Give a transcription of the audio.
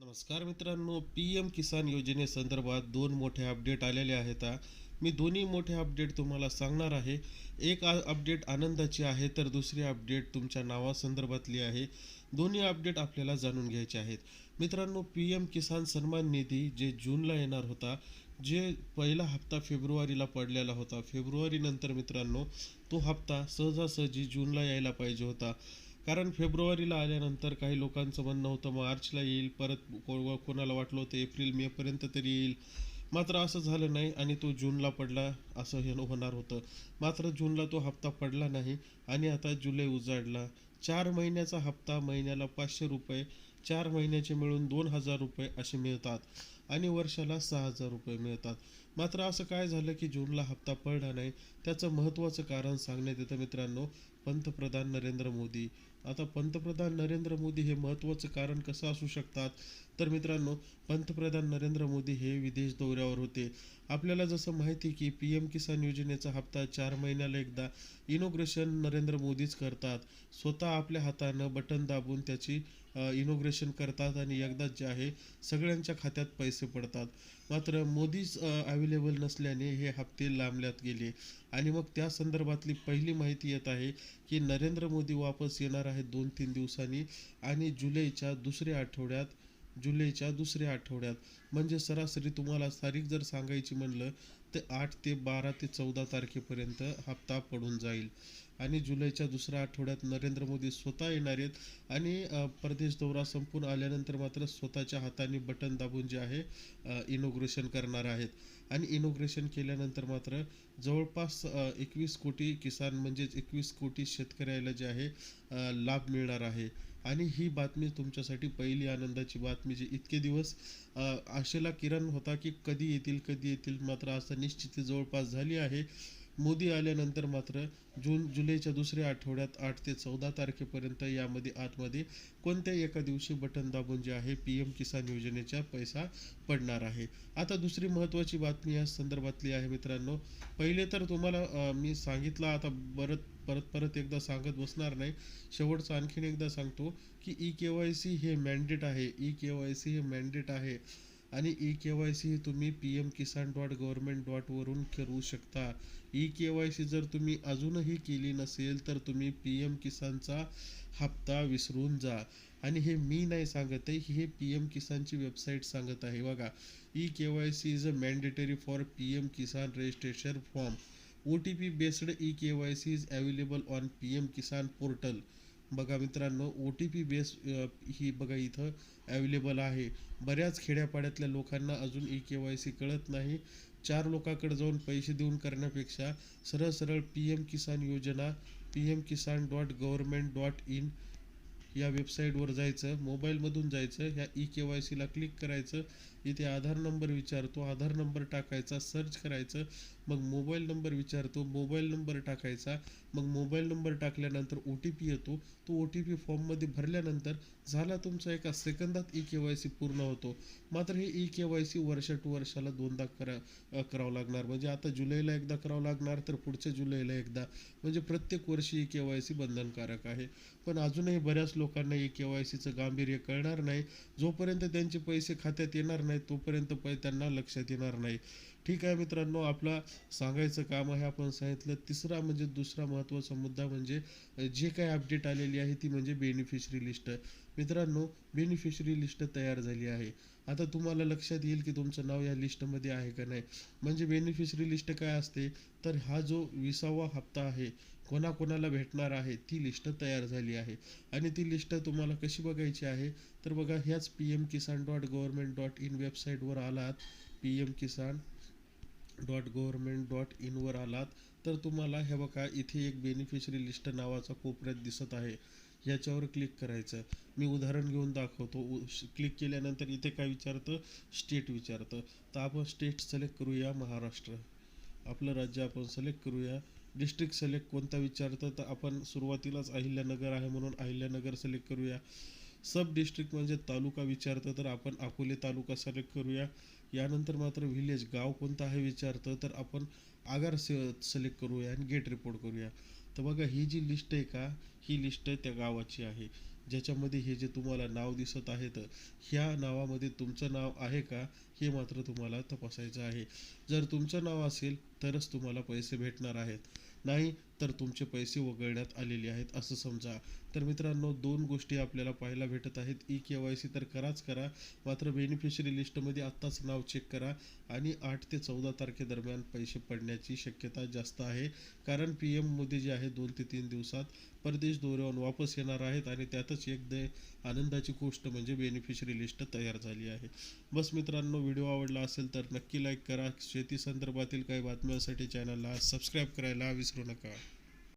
नमस्कार मित्रांनो P M किसान योजनेसंदर्भात दोन मोठे अपडेट आलेले आहेत. मी दोन्ही मोठे अपडेट तुम्हाला सांगणार आहे. एक अपडेट आनंदाची आहे तर दुसरी अपडेट तुमच्या नावासंदर्भातली आहे. दोन्ही अपडेट आपल्याला जाणून घ्यायचे आहेत. मित्रांनो पी एम किसान सन्मान निधी जे जूनला येणार होता जे पहिला हप्ता फेब्रुवारीला पडलेला होता फेब्रुवारीनंतर मित्रांनो तो हप्ता सहजासहजी जूनला यायला पाहिजे होता. कारण फेब्रुवारीला आल्यानंतर काही लोकांचं म्हणणं होतं मार्चला येईल परत को कोणाला वाटलं होतं एप्रिल मेपर्यंत तरी येईल. मात्र असं झालं नाही आणि तो जूनला पडला असं हे होणार होतं. मात्र जूनला तो हप्ता पडला नाही आणि आता जुलै उजाडला. चार महिन्याचा हप्ता महिन्याला पाचशे रुपये चार महिन्याचे मिळून दोन हजार रुपये असे मिळतात. आणि वर्षाला सहा हजार रुपये मिळतात. मात्र असं काय झालं की जूनला हप्ता पडला नाही त्याचं महत्त्वाचं कारण सांगण्यात येतं मित्रांनो पंतप्रधान नरेंद्र मोदी. आता पंतप्रधान नरेंद्र मोदी हे महत्त्वाचं कारण कसं असू शकतात? तर मित्रांनो पंतप्रधान नरेंद्र मोदी हे विदेश दौऱ्यावर होते. आपल्याला जसं माहिती की पी एम किसान योजनेचा हप्ता चार महिन्याला एकदा इनोग्रेशन नरेंद्र मोदीच करतात. स्वतः आपल्या हातानं बटन दाबून त्याची इनोग्रेशन करतात आणि एकदाच जे आहे सगळ्यांच्या खात्यात पैसे पडतात. मात्र मोदीच अवेलेबल नसल्याने हे हप्ते लांबल्यात गेले. आणि मग त्या संदर्भातली पहिली माहिती येत आहे की नरेंद्र मोदी वापस येणार आहेत दोन तीन दिवसांनी आणि जुलैच्या दुसऱ्या आठवड्यात जुलैच्या दुसऱ्या आठवड्यात. म्हणजे सरासरी तुम्हाला तारीख जर सांगायची म्हणलं तर आठ ते बारा ते चौदा तारखेपर्यंत हप्ता पडून जाईल. आणि जुलैच्या दुसऱ्या आठवड्यात नरेंद्र मोदी स्वतः येणार आहेत. आणि परदेश दौरा संपून आल्यानंतर मात्र स्वतःच्या हाताने बटन दाबून जे आहे इनोग्रेशन करणार आहेत. आणि इनोग्रेशन केल्यानंतर मात्र जवळपास एकवीस कोटी किसान म्हणजेच एकवीस कोटी शेतकऱ्याला जे आहे लाभ मिळणार आहे. आणि ही बातमी तुमच्यासाठी पहिली आनंदाची बातमी जी इतके दिवस आशेला किरण होता की कधी येतील कधी येतील मात्र असं निश्चिती जवळपास झाली आहे. मोदी आल्यानंतर मात्र जून जुलैच्या दुसऱ्या आठवड्यात आठ ते चौदा तारखेपर्यंत यामध्ये आतमध्ये कोणत्याही एका दिवशी बटन दाबून जे आहे पी एम किसान योजनेचा पैसा पडणार आहे? आता दुसरी महत्त्वाची बातमी या संदर्भातली आहे मित्रांनो. पहिले तर तुम्हाला मी सांगितलं आता परत परत परत एकदा सांगत बसणार नाही. शेवटचं आणखीन एकदा सांगतो की ई के वाय सी हे मॅन्डेट आहे. ई के वाय सी हे मॅन्डेट आहे. आणि ई के वाय सी तुम्ही P M Kisan dot government डॉटवरून करू शकता. ई के वाय सी जर तुम्ही अजूनही केली नसेल तर तुम्ही पी एम किसानचा हप्ता विसरून जा. आणि हे मी नाही सांगत आहे हे पी एम किसानची वेबसाईट सांगत आहे बघा. E K Y C is a mandatory for P M Kisan registration form. O T P based E K Y C is available on P M Kisan portal. बघा मित्रांनो O T P base ही बघा इथं available आहे. बऱ्याच खेड्यापाड्यातल्या लोकांना अजून E K Y C कळत नाही. चार लोकांकडे जाऊन पैसे देऊन करण्यापेक्षा सरळ सरळ पी एम किसान योजना P M Kisan dot government dot in या वेबसाईटवर जायचं मोबाईलमधून जायचं ह्या ई के वाय सीला क्लिक करायचं. इथे आधार नंबर विचारतो आधार नंबर टाकायचा सर्च करायचं. मग मोबाईल नंबर विचारतो मोबाईल नंबर टाकायचा मग मोबाईल नंबर टाकल्यानंतर ओ टी पी येतो तो ओ टी पी फॉर्ममध्ये भरल्यानंतर झाला तुमचा एका सेकंदात ई के वाय सी पूर्ण होतो. मात्र हे ई के वाय सी वर्ष टू वर्षाला दोनदा करा करावं लागणार. म्हणजे आता जुलैला एकदा करावं लागणार तर पुढच्या जुलैला एकदा. म्हणजे प्रत्येक वर्षी ई के वाय सी बंधनकारक आहे. पण अजूनही बऱ्याच लोकांना ई के वाय सीचं गांभीर्य कळणार नाही. जोपर्यंत त्यांचे पैसे खात्यात येणार नाही तोपर्यंत पै त्यांना लक्षात येणार नाही. ठीक आहे मित्रांनो आपला सांगायचं काम आहे आपण सांगितलं तिसरा म्हणजे दुसरा महत्त्वाचा मुद्दा म्हणजे जे काही अपडेट आलेली आहे ती म्हणजे बेनिफिशरी लिस्ट मित्रांनो बेनिफिशरी लिस्ट तयार झाली आहे. आता तुम्हाला लक्षात येईल की तुमचं नाव या लिस्टमध्ये आहे का नाही. म्हणजे बेनिफिशरी लिस्ट काय असते? तर हा जो विसावा हप्ता आहे कोणाकोणाला भेटणार आहे ती लिस्ट तयार झाली आहे. आणि ती लिस्ट तुम्हाला कशी बघायची आहे? तर बघा ह्याच P M Kisan dot government dot in वेबसाईटवर आलात. P M Kisan dot government dot इनवर आलात तर तुम्हाला हे बघा इथे एक बेनिफिशरी लिस्ट नावाचा कोपऱ्यात दिसत आहे. याच्यावर क्लिक करायचं. मी उदाहरण घेऊन दाखवतो. क्लिक केल्यानंतर इथे काय विचारतं? स्टेट विचारतं. तर आपण स्टेट सिलेक्ट करूया महाराष्ट्र. आपलं राज्य आपण सिलेक्ट करूया. डिस्ट्रिक्ट सिलेक्ट कोणता विचारतं? तर आपण सुरुवातीलाच अहिल्यानगर आहे म्हणून अहिल्यानगर सिलेक्ट करूया. सब डिस्ट्रिक्ट म्हणजे तालुका विचारतं तर आपण अकोले तालुका सिलेक्ट करूया. यानंतर मात्र व्हिलेज गाव कोणतं आहे विचारतं तर आपण आगार से सिलेक्ट करूया आणि गेट रिपोर्ट करूया. तर बघा ही जी लिस्ट आहे का ही लिस्ट त्या गावाची आहे. ज्याच्यामध्ये हे जे तुम्हाला नाव दिसत आहेत ह्या नावामध्ये तुमचं नाव आहे का हे मात्र तुम्हाला तपासायचं आहे. जर तुमचं नाव असेल तरच तुम्हाला पैसे भेटणार आहेत. नाही तर तुमचे पैसे वगळण्यात आलेले आहेत असं समजा. तर मित्रांनो दोन गोष्टी आपल्याला पाहायला भेटत आहेत. ई के वाय सी तर कराच करा. मात्र बेनिफिशरी लिस्टमध्ये आत्ताच नाव चेक करा आणि आठ ते चौदा तारखेदरम्यान पैसे पडण्याची शक्यता जास्त आहे. कारण पी एम मोदी जे आहे दोन ते तीन दिवसात परदेश दौऱ्यावरून वापस येणार आहेत आणि त्यातच एक दे आनंदाची गोष्ट म्हणजे बेनिफिशरी लिस्ट तयार झाली आहे. बस मित्रांनो व्हिडिओ आवडला असेल तर नक्की लाईक करा. शेती संदर्भातील काही बातम्यांसाठी चॅनलला सबस्क्राईब करायला विसरू नका.